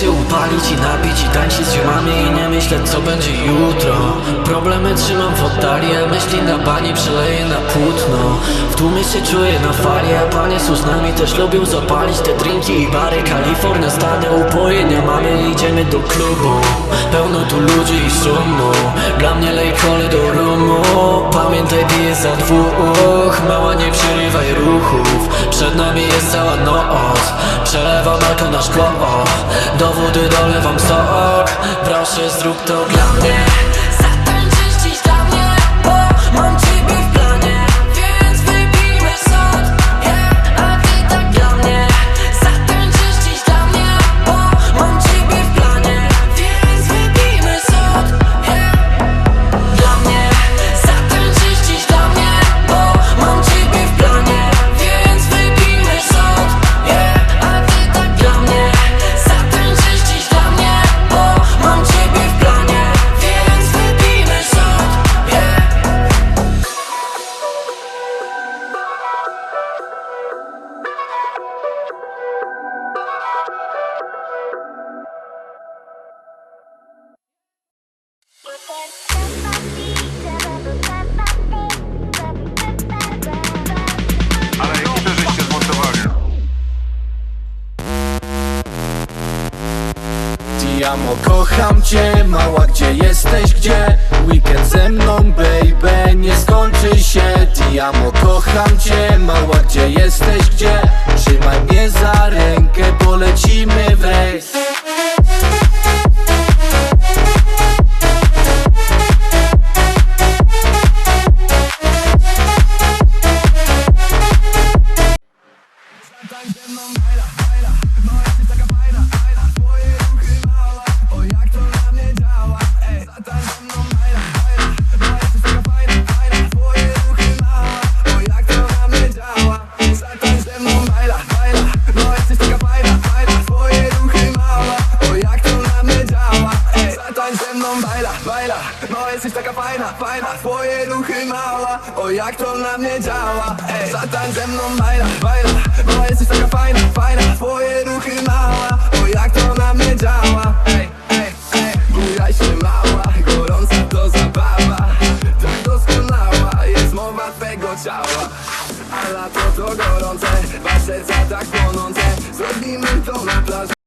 się upalić i napić i tańczyć z ziomami I nie myśleć co będzie jutro. Problemy trzymam w oddali, myśli na bani przeleję na płótno. W tłumie się czuję na fali, a panie są z nami Też lubią zapalić te drinki i bary. Kalifornia, stany upojenia mamy Idziemy do klubu. Pełno tu ludzi i szumu. Dla mnie lej kole do rumu. Pamiętaj bije za dwóch. Mała nie przerywaj ruchów. Przed nami jest cała noc. Przelewam alko na szkło Dowody dolewam sok Proszę zrób to dla mnie Ti amo, kocham cię, mała gdzie jesteś, gdzie? Weekend ze mną, baby, nie skończy się Ti amo, kocham cię, mała gdzie jesteś, gdzie? Trzymaj mnie za rękę, polecimy w rejs mną baila, baila No jesteś taka fajna, fajna. Twoje ruchy mała, o jak to na mnie działa. Ej, zatań ze mną baila, baila No jesteś taka fajna, fajna. Twoje ruchy mała, o jak to na mnie działa. Ej, ej, się mała, gorąca to zabawa. Tak doskonała jest mowa twego ciała. A lato to gorące, wasze serca tak płonące. Zrobimy to na plaży.